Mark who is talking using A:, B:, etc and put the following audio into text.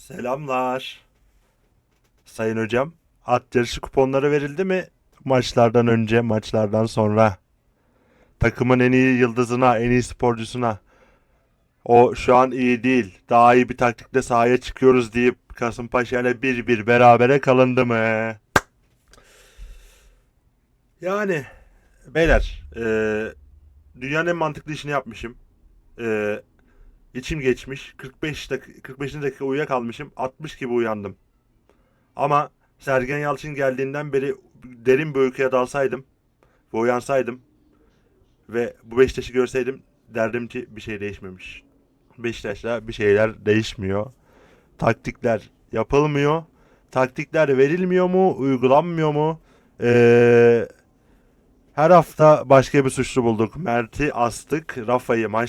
A: Selamlar. Sayın hocam, at yarışı kuponları verildi mi maçlardan önce, maçlardan sonra? Takımın en iyi yıldızına, en iyi sporcusuna. O şu an iyi değil. Daha iyi bir taktikle sahaya çıkıyoruz deyip Kasımpaşa ile bir bir berabere kalındı mı? Yani beyler, eee, dünyanın en mantıklı işini yapmışım. Eee İçim geçmiş. 45 dakika 45. dakika uyuyakalmışım. 60 gibi uyandım. Ama Sergen Yalçın geldiğinden beri derin bir uykuya dalsaydım ve uyansaydım ve bu Beşiktaş'ı görseydim derdim ki bir şey değişmemiş. Beşiktaş'ta bir şeyler değişmiyor. Taktikler yapılmıyor. Taktikler verilmiyor mu? Uygulanmıyor mu? Ee, her hafta başka bir suçlu bulduk. Mert'i astık. Rafa'yı maç